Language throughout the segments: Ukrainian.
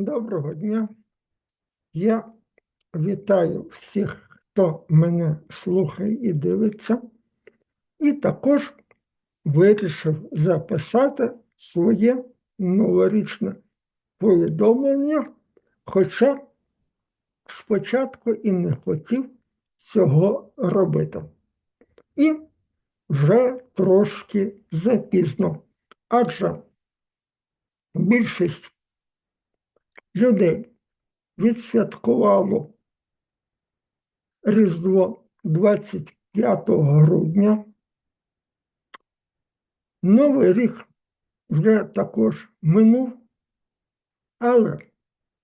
Доброго дня. Я вітаю всіх, хто мене слухає і дивиться, і також вирішив записати своє новорічне повідомлення, хоча спочатку і не хотів цього робити. І вже трошки запізно, адже більшість людей відсвяткувало Різдво 25 грудня. Новий рік вже також минув, але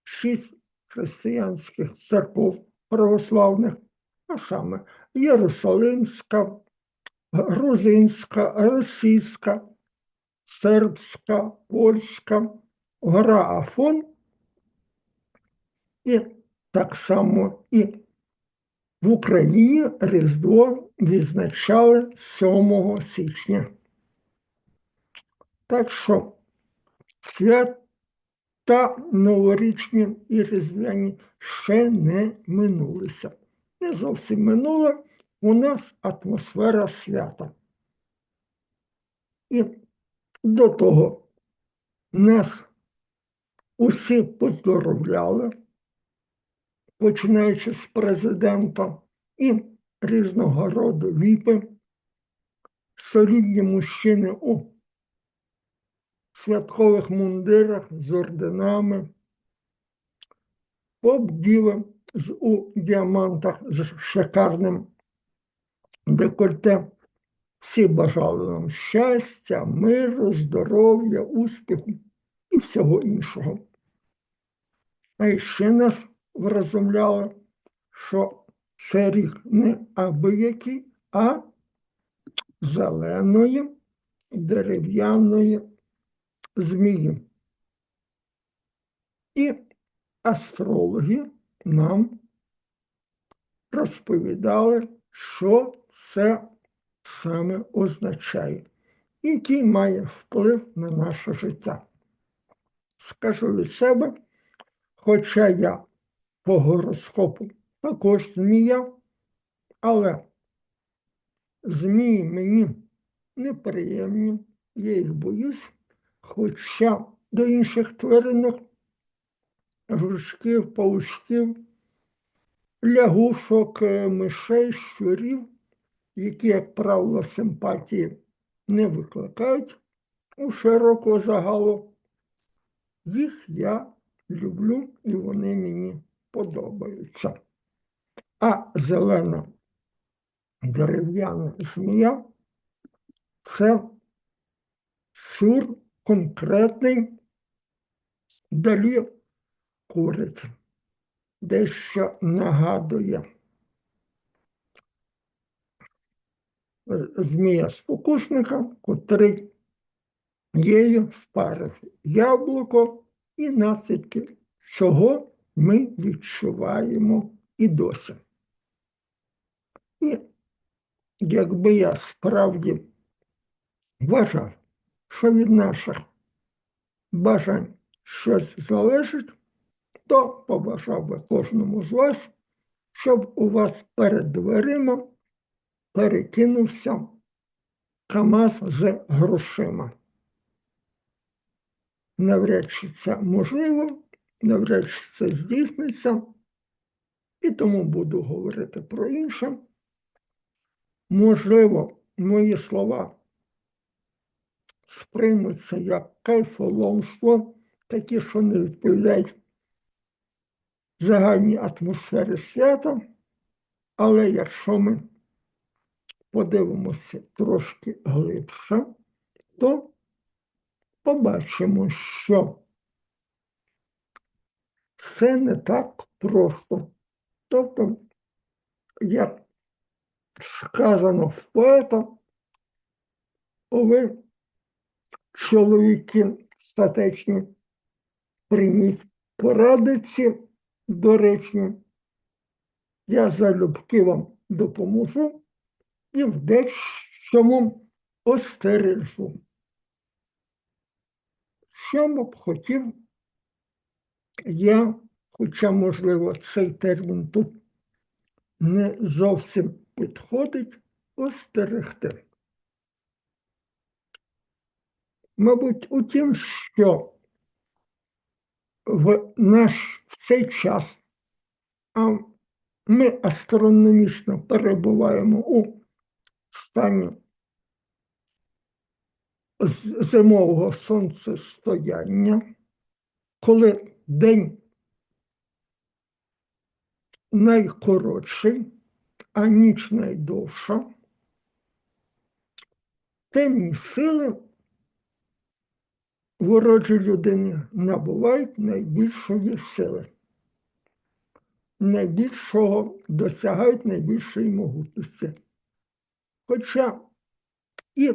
шість християнських церков православних, а саме Єрусалимська, грузинська, російська, сербська, польська, гора Афон і так само і в Україні Різдво відзначали 7 січня. Так що свята новорічні і різдвяні ще не минулися. Не зовсім минуло, у нас атмосфера свята. І до того нас усі поздоровляли, починаючи з президента і різного роду віпи, солідні мужчини у святкових мундирах з орденами, поп-діви з у діамантах з шикарним декольте. Всі бажали нам щастя, миру, здоров'я, успіху і всього іншого. А ще нас врозумляли, що це рік не абиякий, а зеленої дерев'яної змії. І астрологи нам розповідали, що це саме означає, який має вплив на наше життя. Скажу від себе, хоча я по гороскопу. Також змія, але змії мені неприємні, я їх боюсь, хоча до інших тваринок, жучків, паучків, лягушок, е, мишей, щурів, які, як правило, симпатії не викликають у широкого загалу, їх я люблю і вони мені подобаються. А зелена дерев'яна змія це сур конкретний далі курить, дещо нагадує. Змія спокусника, котрий її впарив яблуко і наслідки цього ми відчуваємо і досі. І якби я справді вважав, що від наших бажань щось залежить, то побажав би кожному з вас, щоб у вас перед дверима перекинувся КАМАЗ з грошима. Навряд чи це можливо, навряд чи це здійсниться, і тому буду говорити про інше. Можливо, мої слова сприймуться як кайфоломство, такі, що не відповідають загальній атмосфері свята, але якщо ми подивимося трошки глибше, то побачимо, що все не так просто. Тобто, як сказано в поета, ви, чоловіки статечні, прийміть порадиці доречні, я залюбки вам допоможу і в дечому остережу. Що б хотів я, хоча, можливо, цей термін тут не зовсім підходить, остерегти. Мабуть, у тім, що в наш в цей час а ми астрономічно перебуваємо у стані зимового сонцестояння, коли день найкоротший, а ніч найдовша, темні сили ворожі людини набувають найбільшої сили, найбільшого досягають найбільшої могутності. Хоча і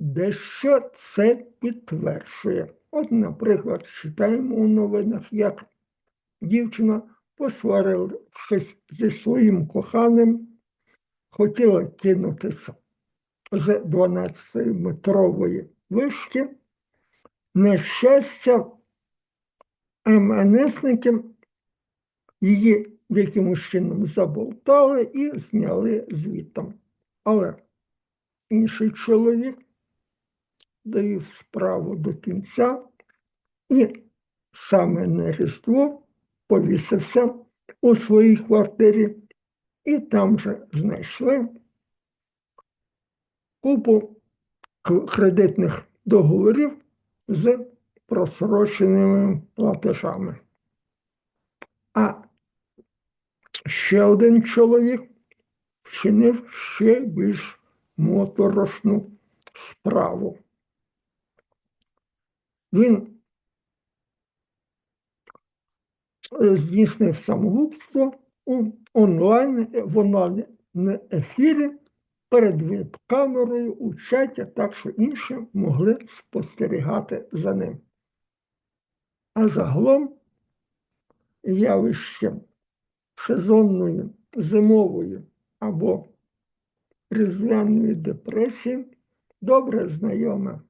дещо це підтверджує. От, наприклад, читаємо у новинах, як дівчина, посварившись зі своїм коханим, хотіла кинутися з 12-метрової вишки. На щастя, МНСники її якимось чином заболтали і зняли звітом. Але інший чоловік довів справу до кінця і саме на Різдво повісився у своїй квартирі, і там же знайшли купу кредитних договорів з просроченими платежами. А ще один чоловік вчинив ще більш моторошну справу. Він е, здійснив самогубство у онлайн, в онлайн ефірі перед веб-камерою у чаті, так що інші могли спостерігати за ним. А загалом явище сезонної, зимової або різдвяної депресії добре знайоме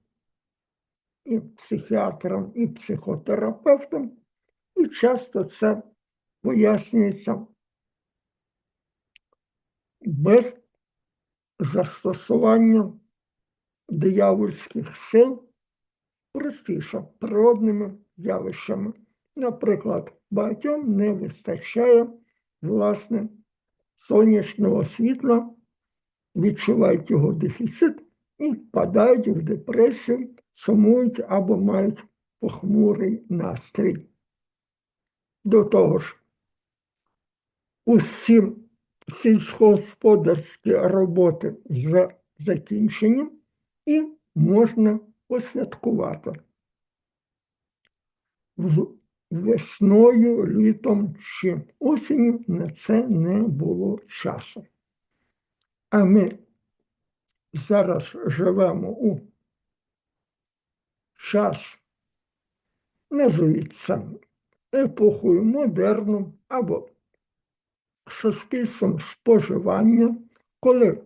і психіатрам, і психотерапевтам, і часто це пояснюється без застосування диявольських сил простіше природними явищами. Наприклад, багатьом не вистачає власне сонячного світла, відчувають його дефіцит і впадають в депресію, сумують або мають похмурий настрій. До того ж, усі сільськогосподарські роботи вже закінчені і можна посвяткувати. Весною, літом чи осінню на це не було часу. А ми зараз живемо у час, називається епохою модерну або суспільством споживання, коли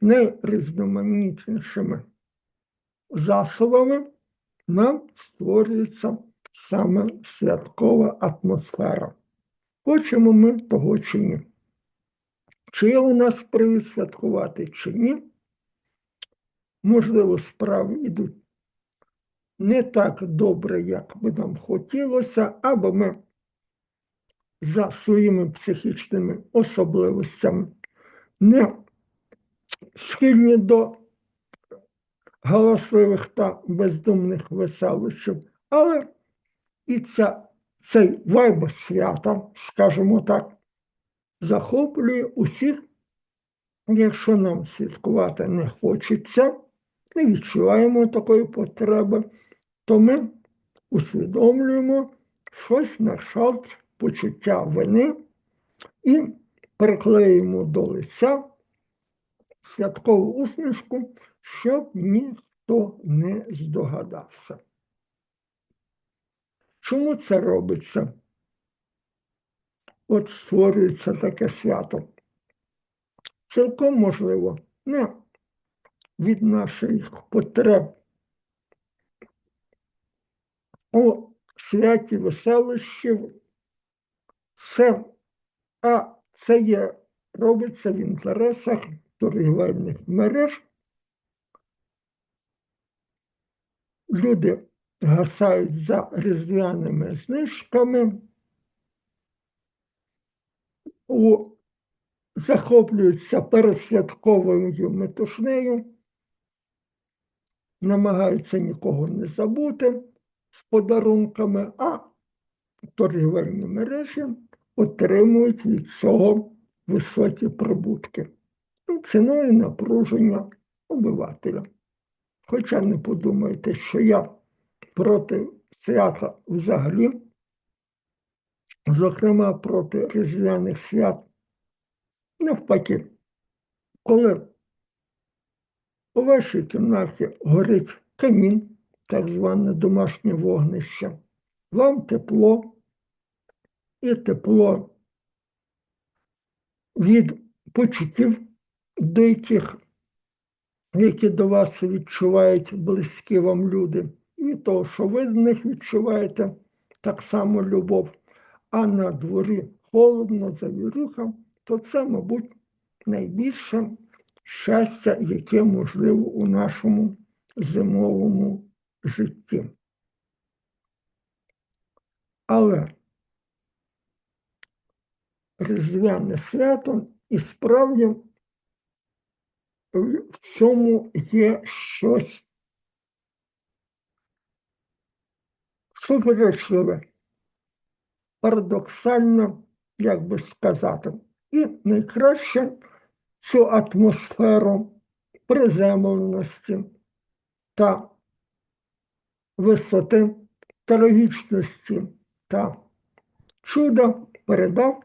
найрізноманітнішими засобами нам створюється саме святкова атмосфера. Хочемо ми того чи ні. Чи є у нас привід святкувати, чи ні, можливо, справи йдуть не так добре, як би нам хотілося, або ми за своїми психічними особливостями не схильні до галасливих та бездумних веселощів, але і ця, цей вайб свята, скажімо так, захоплює усіх, якщо нам святкувати не хочеться, не відчуваємо такої потреби, то ми усвідомлюємо щось на кшталт почуття вини і приклеїмо до лиця святкову усмішку, щоб ніхто не здогадався. Чому це робиться? От створюється таке свято. Цілком можливо, не від наших потреб у святі веселищів, це, а це є, робиться в інтересах торгівельних мереж. Люди гасають за різдвяними знижками, у, захоплюються пересвятковою метушнею, намагаються нікого не забути з подарунками, а торгівельні мережі отримують від цього високі прибутки. Ну, Ціною напруження обивателя. Хоча не подумайте, що я проти свята взагалі, зокрема проти різдвяних свят. Навпаки, коли у вашій кімнаті горить камін, так зване домашнє вогнище, вам тепло і тепло від почуттів, до яких які до вас відчувають близькі вам люди, і того, що ви до них відчуваєте так само любов, а на дворі холодно, завірюха, то це, мабуть, найбільше щастя, яке можливо у нашому зимовому житті. Але Різдвяне свято і справді в цьому є щось суперечливе, парадоксально, як би сказати, і найкраще цю атмосферу приземленості та висоти трагічності. Та чуда передав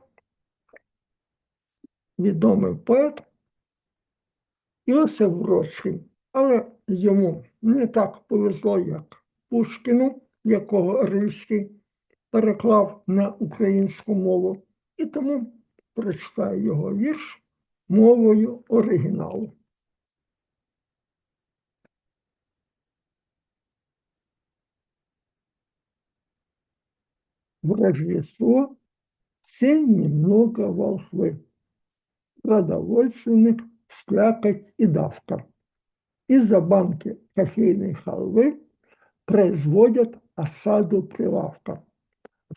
відомий поет Іосиф Бродський, але йому не так повезло, як Пушкіну, якого Рильський переклав на українську мову, і тому прочитаю його вірш мовою оригіналу. В Рождество все немного волхвы, продовольственных слякоть и давка. Из-за банки кофейной халвы производят осаду прилавка.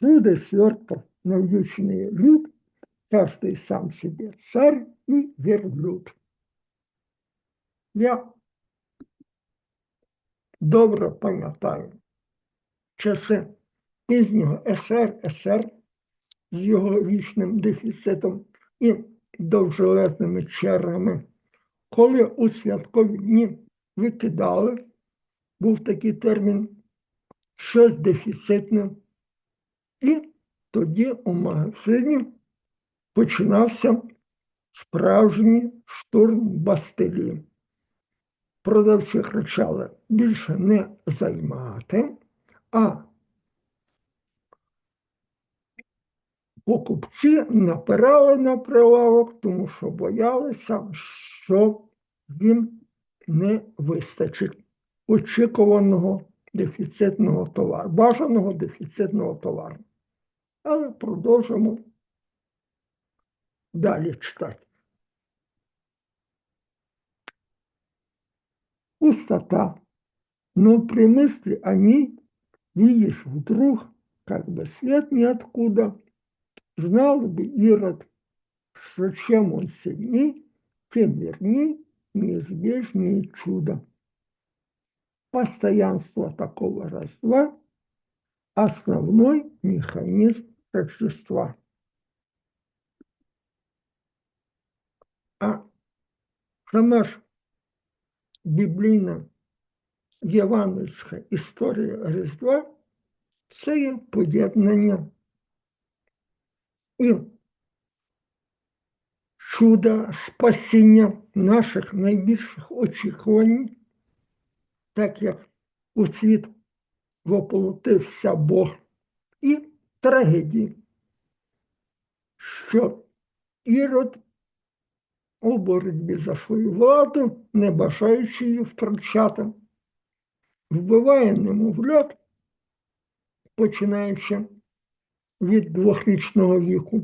Жуды свертков навьюченный люд, каждый сам себе царь и верблюд. Я добре пам'ятаю часи пізнього СРСР з його вічним дефіцитом і довжелезними чергами, коли у святкові дні викидали, був такий термін, щось дефіцитне, і тоді у магазині починався справжній штурм Бастилії. Продавці кричали більше не займати, а покупці напирали на прилавок, тому що боялися, що їм не вистачить очікуваного дефіцитного товару, бажаного дефіцитного товару. Але продовжимо далі читати. Пустота. Но при мысли о ней видишь вдруг, как бы свет ниоткуда, знал бы Ирод, что чем он сильней, тем верней неизбежнее чудо. Постоянство такого родства – основной механизм Рождества. А сама ж біблійна євангельська історія Різдва це є поєднання і чуда спасіння наших найбільших очікувань, так як у світ воплотився Бог, і трагедії, що Ірод у боротьбі за свою владу, не бажаючи її втрачати, вбиває немовлят починаючи від двохрічного віку.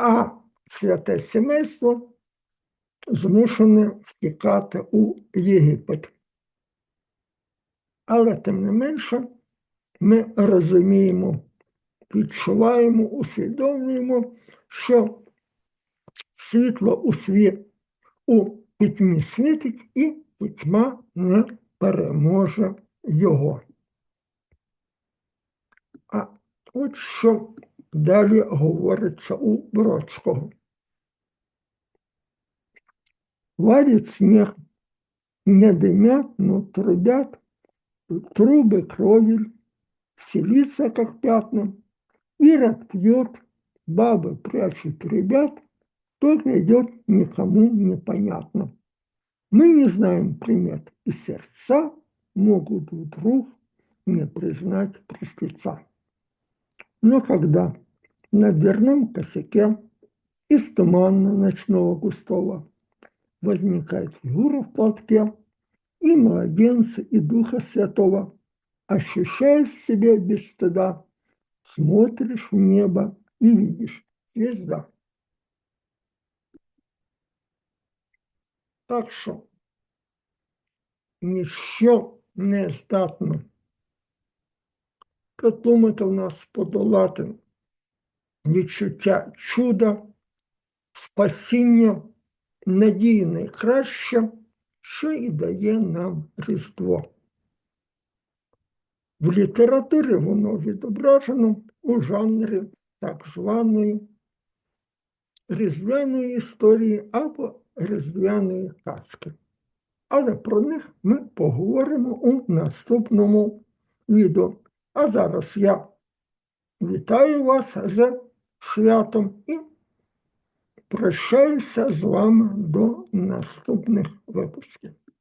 А святе сімейство змушене втікати у Єгипет. Але тим не менше, ми розуміємо, відчуваємо, усвідомлюємо, що світло у світ у пітьмі світить і пітьма не переможе його. А от що далі говориться у Бродського. Валит снег, не дымят, но трубят, трубы кровель, селится, как пятна, Ирод пьет, бабы прячут ребят, только идет никому непонятно. Мы не знаем примет, и сердца могут вдруг не признать простеца. Но когда на дверном косяке из тумана ночного густого возникает фигура в платке, и младенца, и Духа Святого, ощущаешь в себе без стыда, смотришь в небо и видишь звезда. Так що ніщо не здатно придумати в нас подолати відчуття чуда, спасіння, надії найкраще, що і дає нам Різдво. В літературі воно відображено у жанрі так званої різдвяної історії або різдвяної казки. Але про них ми поговоримо у наступному відео. А зараз я вітаю вас з святом і прощаюся з вами до наступних випусків.